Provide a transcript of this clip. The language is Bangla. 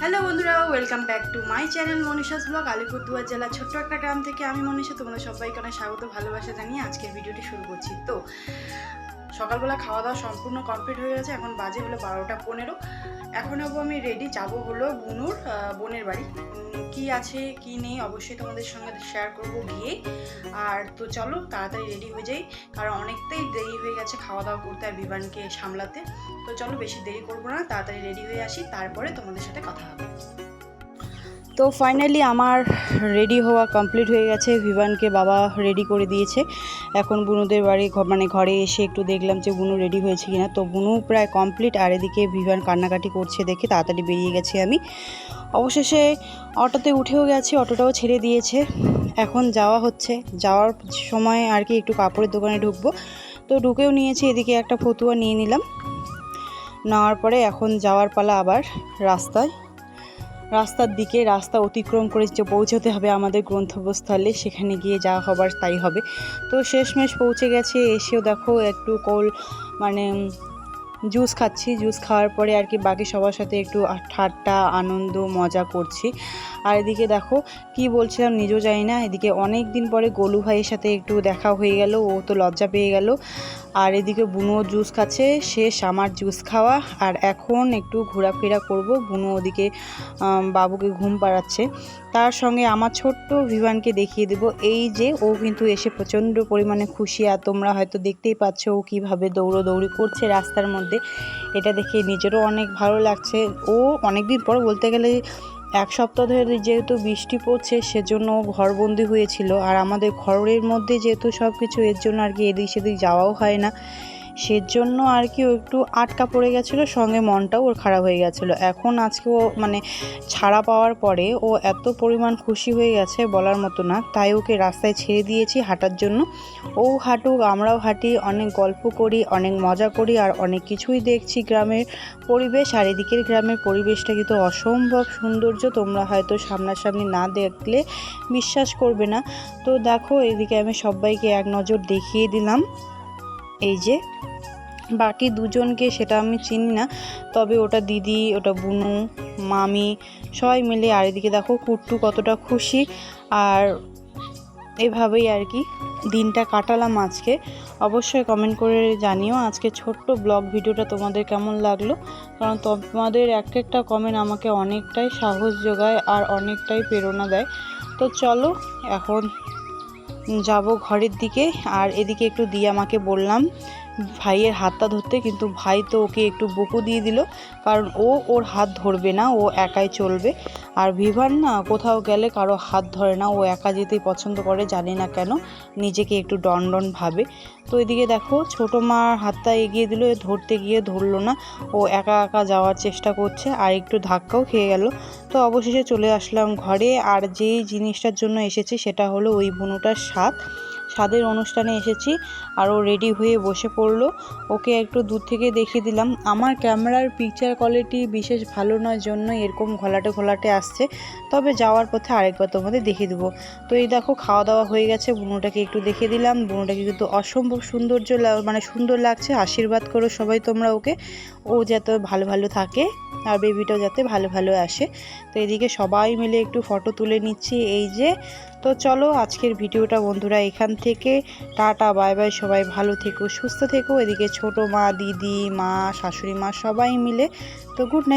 হ্যালো বন্ধুরা welcome back to my channel Manisha's blog Alipurduar জেলা ছোট্ট একটা গ্রাম থেকে আমি মনীষা, তোমাদের সবাইকে অনেক স্বাগত, ভালোবাসা জানিয়ে আজকের ভিডিওটি শুরু করছি। তো সকালবেলা খাওয়া দাওয়া সম্পূর্ণ কমপ্লিট হয়ে গেছে, এখন বাজে হলো বারোটা পনেরো। এখন হব আমি রেডি যাব হলো বুনুর বোনের বাড়ি। কি আছে, কি নেই, অবশ্যই তোমাদের সঙ্গে শেয়ার করব গিয়ে। আর তো চলো, তাড়াতাড়ি রেডি হয়ে যাই, কারণ অনেকটাই দেরি হয়ে গেছে খাওয়া দাওয়া করতে আর বিমানকে সামলাতে। তো চলো, বেশি দেরি করব না, তাড়াতাড়ি রেডি হয়ে আসি, তারপরে তোমাদের সাথে কথা হবে। তো ফাইনালি আমার রেডি হওয়া কমপ্লিট হয়ে গেছে। ভিভানকে বাবা রেডি করে দিয়েছে। এখন বুনুদের বাড়ি মানে ঘরে এসে একটু দেখলাম যে বুনু রেডি হয়েছে কিনা। তো বুনু প্রায় কমপ্লিট আর এদিকে ভিভান কান্নাকাটি করছে দেখে তাড়াতাড়ি বেরিয়ে গেছি আমি। অবশেষে অটোতে উঠেও গেছে, অটোটাও ছেড়ে দিয়েছে। এখন যাওয়া হচ্ছে। যাওয়ার সময় আর কি একটু কাপড়ের দোকানে ঢুকবো। তো ঢুকেও নিয়েছি, এদিকে একটা ফতুয়া নিয়ে নিলাম। নেওয়ার পরে এখন যাওয়ার পালা আবার রাস্তায়। রাস্তার দিকে রাস্তা অতিক্রম করে যে পৌঁছতে হবে আমাদের গন্তব্যস্থলে, সেখানে গিয়ে যা হবার তাই হবে। তো শেষমেশ পৌঁছে গেছে, এসেও দেখো একটু কোল মানে জুস খাচ্ছি। জুস খাওয়ার পরে আর কি বাকি সবার সাথে একটু ঠাট্টা, আনন্দ, মজা করছি। আর এদিকে দেখো কি বলছিলাম নিজেও জানি না। এদিকে অনেক দিন পরে গোলু ভাইয়ের সাথে একটু দেখা হয়ে গেল, ও তো লজ্জা পেয়ে গেল। আর এদিকে বুনো জুস খাচ্ছে শেষ আমার জুস খাওয়া। আর এখন একটু ঘোরাফেরা করব, বুনো ওদিকে বাবুকে ঘুম পাড়াচ্ছে। তার সঙ্গে আমার ছোট্ট ভিভানকে দেখিয়ে দেব। এই যে ও কিন্তু এসে প্রচণ্ড পরিমাণে খুশি, আর তোমরা হয়তো দেখতেই পাচ্ছ ও কীভাবে দৌড়োদৌড়ি করছে রাস্তার মধ্যে। এটা দেখে নিজেরও অনেক ভালো লাগছে। ও অনেক দিন পর বলতে গেলে এক সপ্তাহ ধরে যেহেতু বৃষ্টি পড়ছে, সেজন্য ঘরবন্দি হয়েছিল। আর আমাদের ঘরের মধ্যে যেহেতু সব কিছু এর জন্য আর কি এদিক সেদিক যাওয়াও হয় না। সেজন্য আর কি ও একটু আটকা পড়ে গেছিল, সঙ্গে মনটাও ওর খারাপ হয়ে গেছিল। এখন আজকে ও মানে ছাড়া পাওয়ার পরে ও এত পরিমাণ খুশি হয়ে গেছে বলার মতো না, তাই ওকে রাস্তায় ছেড়ে দিয়েছি হাঁটার জন্য। ও হাঁটুক, আমরাও হাঁটি, অনেক গল্প করি, অনেক মজা করি, আর অনেক কিছুই দেখছি গ্রামের পরিবেশ। আর এদিকের গ্রামের পরিবেশটা কিন্তু অসম্ভব সৌন্দর্য, তোমরা হয়তো সামনাসামনি না দেখলে বিশ্বাস করবে না। তো দেখো, এদিকে আমি সবাইকে এক নজর দেখিয়ে দিলাম। এই যে, বাকি দুজনকে সেটা আমি চিনি না, তবে ওটা দিদি, ওটা বুনু, মামি, সবাই মিলে আর এদিকে দেখো কুট্টু কতটা খুশি। আর এভাবেই আর কি দিনটা কাটালাম আজকে। অবশ্যই কমেন্ট করে জানিও আজকে ছোট্ট ব্লগ ভিডিওটা তোমাদের কেমন লাগল। কারণ তোমাদের এক একটা কমেন্ট আমাকে অনেকটাই সাহস যোগায় আর অনেকটাই প্রেরণা দেয়। তো চলো, এখন যাব ঘরের দিকে। আর এদিকে একটু দিয়ে আমাকে বললাম, ভাইয়ের হাতটা ধরতে, কিন্তু ভাই তো ওকে একটু বকু দিয়ে দিল, কারণ ও ওর হাত ধরবে না, ও একাই চলবে। আর ভিভান না কোথাও গেলে কারও হাত ধরে না, ও একা যেতেই পছন্দ করে, জানি না কেন, নিজেকে একটু ডন ডন ভাবে। তো এদিকে দেখো, ছোটো মার হাতটা এগিয়ে দিল ধরতে গিয়ে ধরলো না, ও একা একা যাওয়ার চেষ্টা করছে, আর একটু ধাক্কাও খেয়ে গেল। তো অবশেষে চলে আসলাম ঘরে। আর যেই জিনিসটার জন্য এসেছি সেটা হলো ওই বুনোটার স্বাদ। স্বাদের অনুষ্ঠানে এসেছি আর ও রেডি হয়ে বসে পড়ল। ওকে একটু দূর থেকে দেখিয়ে দিলাম। আমার ক্যামেরার পিকচার কোয়ালিটি বিশেষ ভালো নয় জন্য এরকম ঘোলাটে ঘোলাটে আসছে। তবে যাওয়ার পথে আরেকবার তোমাদের দেখিয়ে দেবো। তো এই দেখো, খাওয়া দাওয়া হয়ে গেছে। বুনোটাকে একটু দেখিয়ে দিলাম। বুনোটাকে কিন্তু অসম্ভব সৌন্দর্য মানে সুন্দর লাগছে। আশীর্বাদ করো সবাই তোমরা ওকে। ও যাতে ভালো ভালো থাকে। আর বেবিটাও যাতে ভালো ভালো আসে। তো এদিকে সবাই মিলে একটু ফটো তুলে নিচ্ছি। এই যে, তো চলো আজকের ভিডিওটা বন্ধুরা এখান থেকে। টাটা বাই বাই সবাই ভালো থেকো, সুস্থ থেকো। এদিকে ছোট মা, দিদি, মা, শাশুড়ি মা সবাই মিলে। তো গুড নাইট